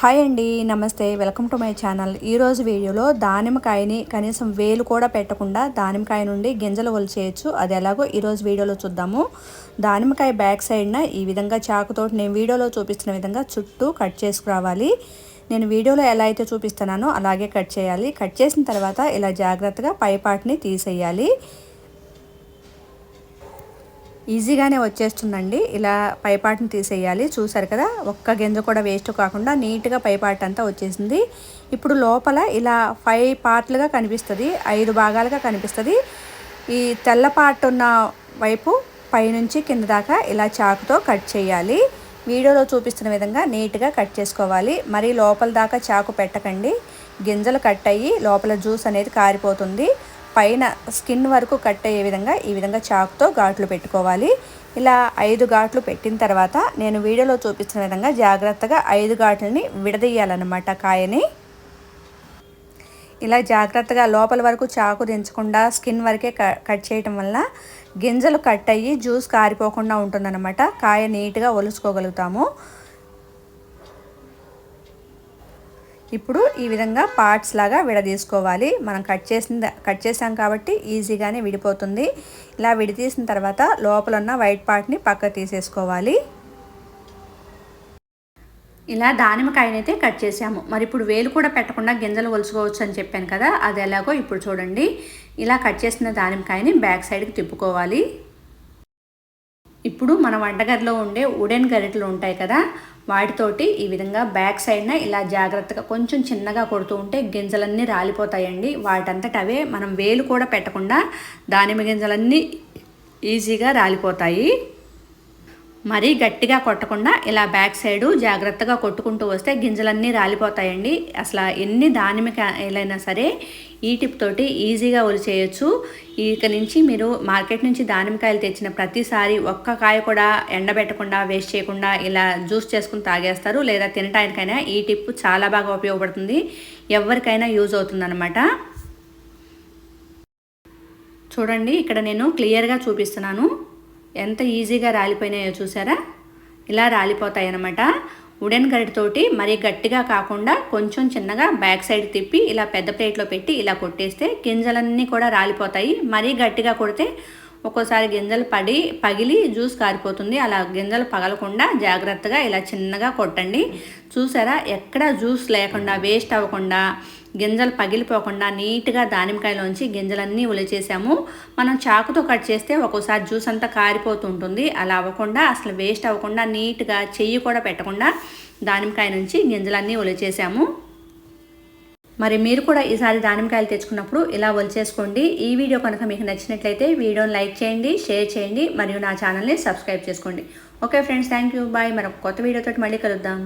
Hi అండి నమస్తే. Welcome to my channel. ఈరోజు వీడియోలో దానిమ్మకాయని కనీసం వేలు కూడా పెట్టకుండా దానిమ్మకాయ నుండి గింజలు ఒలిచేయచ్చు. అది ఎలాగో ఈరోజు వీడియోలో చూద్దాము. దానిమ్మకాయ బ్యాక్ సైడ్న ఈ విధంగా చాకుతోటి నేను వీడియోలో చూపిస్తున్న విధంగా చుట్టూ కట్ చేసుకురావాలి. నేను వీడియోలో ఎలా అయితే చూపిస్తున్నానో అలాగే కట్ చేయాలి. కట్ చేసిన తర్వాత ఇలా జాగ్రత్తగా పైపాటిని తీసేయాలి. ఈజీగానే వచ్చేస్తుందండి. ఇలా పైపాటిని తీసేయాలి. చూసారు కదా ఒక్క గింజ కూడా వేస్ట్ కాకుండా నీట్గా పైపాటు అంతా వచ్చేసింది. ఇప్పుడు లోపల ఇలా ఫైవ్ పార్ట్లుగా కనిపిస్తుంది. ఐదు భాగాలుగా కనిపిస్తుంది. ఈ తెల్ల పార్ట్ ఉన్న వైపు పైనుంచి కింద దాకా ఇలా చాకుతో కట్ చేయాలి. వీడియోలో చూపిస్తున్న విధంగా నీట్గా కట్ చేసుకోవాలి. మరి లోపల దాకా చాకు పెట్టకండి. గింజలు కట్ అయ్యి లోపల జ్యూస్ అనేది కారిపోతుంది. పైన స్కిన్ వరకు కట్ అయ్యే విధంగా ఈ విధంగా చాకుతో ఘాట్లు పెట్టుకోవాలి. ఇలా ఐదు ఘాట్లు పెట్టిన తర్వాత నేను వీడియోలో చూపించిన విధంగా జాగ్రత్తగా ఐదు ఘాట్లని విడదీయాలన్నమాట కాయని. ఇలా జాగ్రత్తగా లోపల వరకు చాకు దించకుండా స్కిన్ వరకే కట్ చేయటం వల్ల గింజలు కట్ అయ్యి జ్యూస్ కారిపోకుండా ఉంటుందన్నమాట. కాయ నీట్గా ఒలుసుకోగలుగుతాము. ఇప్పుడు ఈ విధంగా పార్ట్స్ లాగా విడదీసుకోవాలి. మనం కట్ చేసిన కట్ చేసాం కాబట్టి ఈజీగానే విడిపోతుంది. ఇలా విడితీసిన తర్వాత లోపల ఉన్న వైట్ పార్ట్ని పక్క తీసేసుకోవాలి. ఇలా దానిమ్మకాయనైతే కట్ చేసాము. మరి ఇప్పుడు వేలు కూడా పెట్టకుండా గింజలు ఒలుచుకోవచ్చు అని చెప్పాను కదా అది ఎలాగో ఇప్పుడు చూడండి. ఇలా కట్ చేసిన దానిమ్మకాయని బ్యాక్ సైడ్కి తిప్పుకోవాలి. ఇప్పుడు మన వంటగదిలో ఉండే ఉడెన్ గరిటలు ఉంటాయి కదా వాటితోటి ఈ విధంగా బ్యాక్ సైడ్న ఇలా జాగ్రత్తగా కొంచెం చిన్నగా కొడుతూ ఉంటే గింజలన్నీ రాలిపోతాయండి. వాటంతట అవే మనం వేలు కూడా పెట్టకుండా దానిమ్మ గింజలన్నీ ఈజీగా రాలిపోతాయి. మరీ గట్టిగా కొట్టకుండా ఇలా బ్యాక్ సైడు జాగ్రత్తగా కొట్టుకుంటూ వస్తే గింజలన్నీ రాలిపోతాయండి. అసలు ఎన్ని దానిమ్మకాయలైనా సరే ఈ టిప్ తోటి ఈజీగా ఒలిచేయచ్చు ఇక నుంచి మీరు మార్కెట్ నుంచి దానిమ్మకాయలు తెచ్చిన ప్రతిసారి ఒక్క కాయ కూడా ఎండబెట్టకుండా వేస్ట్ చేయకుండా ఇలా జ్యూస్ చేసుకుని తాగేస్తారు. లేదా తినటానికైనా ఈ టిప్ చాలా బాగా ఉపయోగపడుతుంది. ఎవరికైనా యూజ్ అవుతుందన్నమాట. చూడండి ఇక్కడ నేను క్లియర్గా చూపిస్తున్నాను. ఎంత ఈజీగా రాలిపోయినాయో చూసారా? ఇలా రాలిపోతాయి అన్నమాట ఉడెన్ గరిటతోటి మరీ గట్టిగా కాకుండా కొంచెం చిన్నగా బ్యాక్ సైడ్ తిప్పి ఇలా పెద్ద ప్లేట్లో పెట్టి ఇలా కొట్టేస్తే గింజలన్నీ కూడా రాలిపోతాయి. మరీ గట్టిగా కొడితే ఒక్కోసారి గింజలు పడి పగిలి జ్యూస్ కారిపోతుంది. అలా గింజలు పగలకుండా జాగ్రత్తగా ఇలా చిన్నగా కొట్టండి. చూసారా? ఎక్కడ జ్యూస్ లేకుండా వేస్ట్ అవ్వకుండా గింజలు పగిలిపోకుండా నీట్గా దానిమ్మకాయలోంచి గింజలన్నీ ఉలిచేసాము మనం చాకుతో కట్ చేస్తే ఒక్కోసారి జ్యూస్ అంతా కారిపోతుంటుంది అలా అవ్వకుండా అసలు వేస్ట్ అవ్వకుండా నీట్గా చెయ్యి కూడా పెట్టకుండా దానిమ్మకాయ నుంచి గింజలన్నీ ఉలిచేసాము మరి మీరు కూడా ఈసారి దానిమ్మకాయలు తెచ్చుకున్నప్పుడు ఇలా వలిచేసుకోండి ఈ వీడియో కనుక మీకు నచ్చినట్లయితే వీడియోని లైక్ చేయండి షేర్ చేయండి మరియు నా ఛానల్ని సబ్స్క్రైబ్ చేసుకోండి. Okay friends thank you bye. మరొక కొత్త వీడియోతో మళ్ళీ కలుద్దాం.